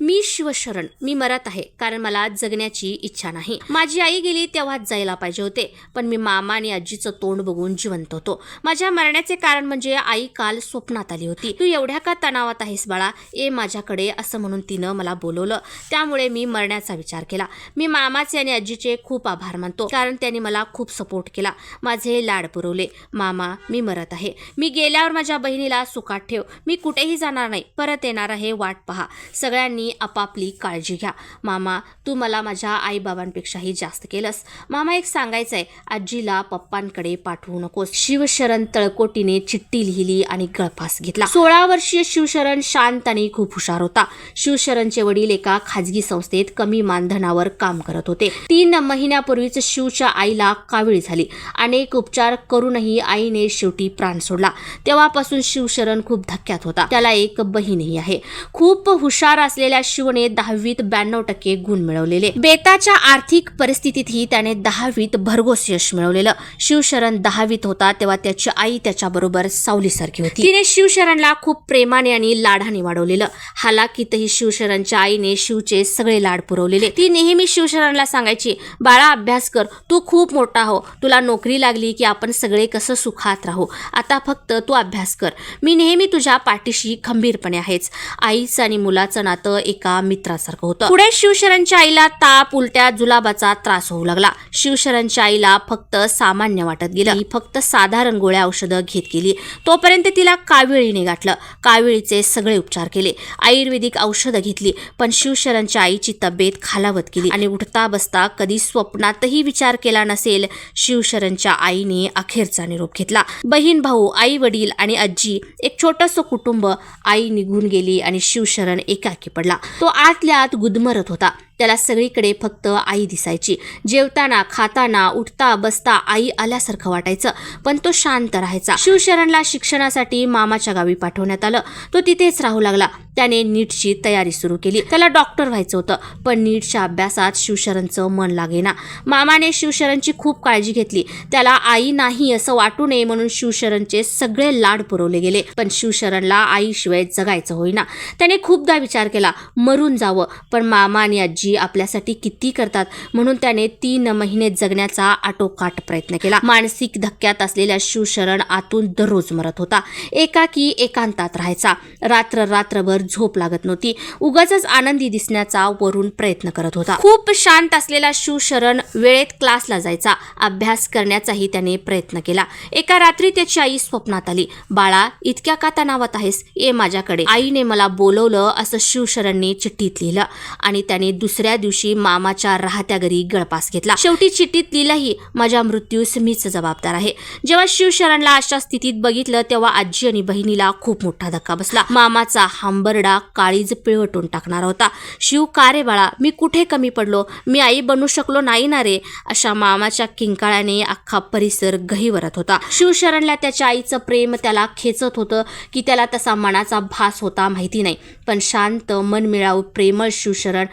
मी शिवशरण. मी मरत आहे कारण मला जगण्याची इच्छा नाही. माझी आई गेली तेव्हाच जायला पाहिजे होते पण मी मामा आणि आजीचं तोंड बघून जिवंत होतो. माझ्या मरण्याचे कारण म्हणजे आई काल स्वप्नात आली होती. तू एवढ्या का तणावात आहेस बाळा? ए माझ्याकडे असं म्हणून तिनं मला बोलवलं. त्यामुळे मी मरण्याचा विचार केला. मी मामाचे आणि आजीचे खूप आभार मानतो कारण त्यांनी मला खूप सपोर्ट केला. माझे लाड पुरवले. मामा मी मरत आहे. मी गेल्यावर माझ्या बहिणीला सुखात ठेव. मी कुठेही जाणार नाही. परत येणार आहे. वाट पहा. सगळ्यांनी आपापली काळजी घ्या. मामा तू मला माझ्या आईबाबांपेक्षाही जास्त केलंस. मामा एक सांगायचं आहे आजीला पप्पांकडे पाठवू नकोस. शिवशरण तळकोटीने चिठ्ठी लिहिली आणि गळफास घेतला. सोळा वर्षीय शिवशरण शांत आणि खूप हुशार होता. शिवशरणचे वडील एका खाजगी संस्थेत कमी मानधनावर काम करत होते. तीन महिन्यापूर्वीच शिवच्या आईला कावीळ झाली. अनेक उपचार करूनही आईने शेवटी प्राण सोडला. तेव्हापासून शिवशरण खूप धक्क्यात होता. त्याला एक बहीणही आहे. खूप हुशार असलेल्या शिवने दहावीत ब्याण्णव टक्के गुण मिळवलेले. बेताच्या आर्थिक परिस्थितीतही त्याने दहावीत भरघोस यश मिळवलेलं. शिवशरण दहावीत होता तेव्हा त्याची आई त्याच्याबरोबर सावलीसारखी होती. तिने शिवशरणला खूप प्रेमाने आणि लाडाने वाढवलेलं. हालाकीतही शिवशरणच्या आईने शिवचे सगळे लाड पुरवलेले. ती नेहमी शिवशरणला सांगायची बाळा अभ्यास कर. तू खूप मोठा हो. तुला नोकरी लागली की आपण सगळे कसं सुखात राहू? आता फक्त तू अभ्यास कर. मी नेहमी तुझ्या पाठीशी खंबीरपणे आहेच. आईचं आणि मुलाचं नातं एका मित्रासारखं होतं. पुढे शिवशरणच्या आईला ताप उलट्या जुलाबाचा त्रास होऊ लागला. शिवशरणच्या आईला फक्त सामान्य वाटत गेलं. ती फक्त साधारण गोळ्या औषधं घेत गेली. तोपर्यंत तिला काविळीने गाठलं. काविळीचे सगळे उपचार केले. आयुर्वेदिक औषधं घेतली पण शिवशरणच्या आईची तब्येत खालावत गेली आणि उठता बसता कधी स्वप्नातही विचार केला नसेल शिवशरणच्या आईने अखेरचा निरोप घेतला. बहीण भाऊ आई वडील आणि आजी एक छोटंसं कुटुंब आई निघून गेली आणि शिवशरण एकाकी पडला. तो आतल्या आत गुदमरत होता. त्याला सगळीकडे फक्त आई दिसायची. जेवताना खाताना उठता बसता आई आल्यासारखं वाटायचं पण तो शांत राहायचा. शिवशरणला शिक्षणासाठी मामाच्या गावी पाठवण्यात आलं. तो तिथेच राहू लागला. त्याने नीटची तयारी सुरू केली. त्याला डॉक्टर व्हायचं होतं पण नीटच्या अभ्यासात शिवशरणचं मन लागेना. मामाने शिवशरणची खूप काळजी घेतली. त्याला आई नाही असं वाटू नये म्हणून शिवशरणचे सगळे लाड पुरवले गेले. पण शिवशरणला आईशिवाय जगायचं होईना. त्याने खूपदा विचार केला मरून जावं. पण मामा आणि आजी आपल्यासाठी किती करतात. म्हणून त्याने तीन महिने जगण्याचा आटोकाट प्रयत्न केला. मानसिक धक्क्यात असलेल्या शिवशरण आतून दररोज मरत होता. एकाकी एकांतात राहायचा. रात्र रात्रभर झोप लागत नव्हती. उगाच आनंदी दिसण्याचा वरून प्रयत्न करत होता. खूप शांत असलेला शिवशरण वेळेत क्लासला जायचा. अभ्यास करण्याचाही त्याने प्रयत्न केला. एका रात्री त्याची आई स्वप्नात आली. बाळा इतक्या का तणावात आहेस? ये माझ्याकडे. आईने मला बोलवलं असं शिवशरणने चिठ्ठीत लिहिलं आणि त्याने दुसऱ्या दुसऱ्या दिवशी मामाच्या राहत्या घरी गळपास घेतला. शेवटी चिठ्ठीत लिहिलंही माझ्या मृत्यूस मीच जबाबदार आहे. जेव्हा शिवशरणला अशा स्थितीत बघितलं तेव्हा आजी आणि बहिणीला खूप मोठा धक्का बसला. मामाचा हांबरडा काळीज पिळवटून टाकणारा होता. शिव का रे बाळा? मी कुठे कमी पडलो? मी आई बनू शकलो नाही ना रे? अशा मामाच्या किंकाळ्याने अख्खा परिसर गहिवरत होता. शिवशरणला त्याच्या आईचं प्रेम त्याला खेचत होतं की त्याला तसा मनाचा भास होता माहिती नाही. पण शांत मनमिळावू प्रेमळ शिवशरण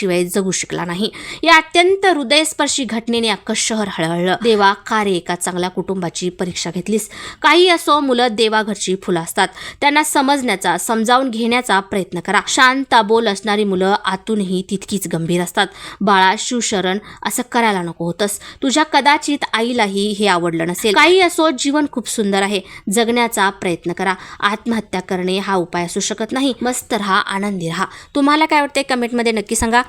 शिवाय जगू शकला नाही. या अत्यंत हृदयस्पर्शी घटनेने अख्खं शहर हळहळलं. देवा का रे एका चांगल्या कुटुंबाची परीक्षा घेतलीस? काही असो मुलं देवाघरची फुलं असतात. त्यांना समजण्याचा समजावून घेण्याचा प्रयत्न करा. शांत बोल असणारी मुलं आतूनही तितकीच गंभीर असतात. बाळा शिवशरण असं करायला नको होतंस. तुझ्या कदाचित आईलाही हे आवडलं नसेल. काही असो जीवन खूप सुंदर आहे. जगण्याचा प्रयत्न करा. आत्महत्या करणे हा उपाय असू शकत नाही. मस्त राहा आनंदी राहा. तुम्हाला काय वाटते कमेंटमध्ये नक्की सांगा.